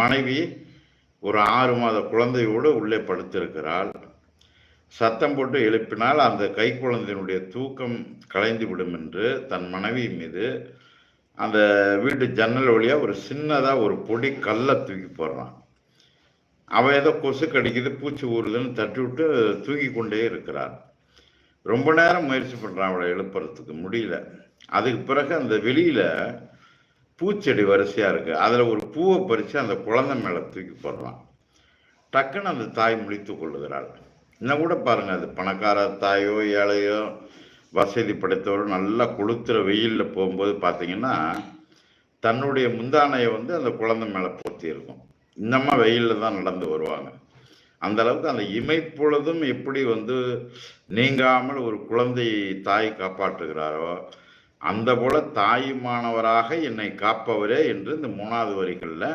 மனைவி ஒரு ஆறு மாத குழந்தையோடு உள்ளே படுத்திருக்கிறாள். சத்தம் போட்டு எழுப்பினால் அந்த கை குழந்தையினுடைய தூக்கம் கலைந்து விடும் என்று தன் மனைவி மீது அந்த வீட்டு ஜன்னல் வழியாக ஒரு சின்னதாக ஒரு பொடி கல்லை தூக்கி போடுறான். அவன் ஏதோ கொசு கடிக்குது பூச்சி ஊறுதுன்னு தட்டி விட்டு தூக்கி கொண்டே இருக்கிறார் ரொம்ப நேரம் முயற்சி பண்ணுறான் அவளை எழுப்புறதுக்கு முடியல. அதுக்கு பிறகு அந்த வெளியில் பூச்செடி வரிசையாக இருக்குது அதில் ஒரு பூவை பறித்து அந்த குழந்தை மேலே தூக்கி போடுறான் டக்குன்னு அந்த தாய் முடித்து கொள்ளுகிறாள். இன்னும் கூட பாருங்கள் அது பணக்கார தாயோ ஏழையோ வசதி படைத்தவரோ நல்லா கொளுத்துற வெயிலில் போகும்போது பார்த்தீங்கன்னா தன்னுடைய முந்தானையை வந்து அந்த குழந்தை மேலே போத்தி இருக்கும். இன்னமா வெயிலில் தான் நடந்து வருவாங்க. அந்த அளவுக்கு அந்த இமைப்பொழுதும் எப்படி வந்து நீங்காமல் ஒரு குழந்தையை தாய் காப்பாற்றுகிறாரோ அந்த போல தாயுமானவராக என்னை காப்பவரே என்று இந்த மூணாவது வரிகளில்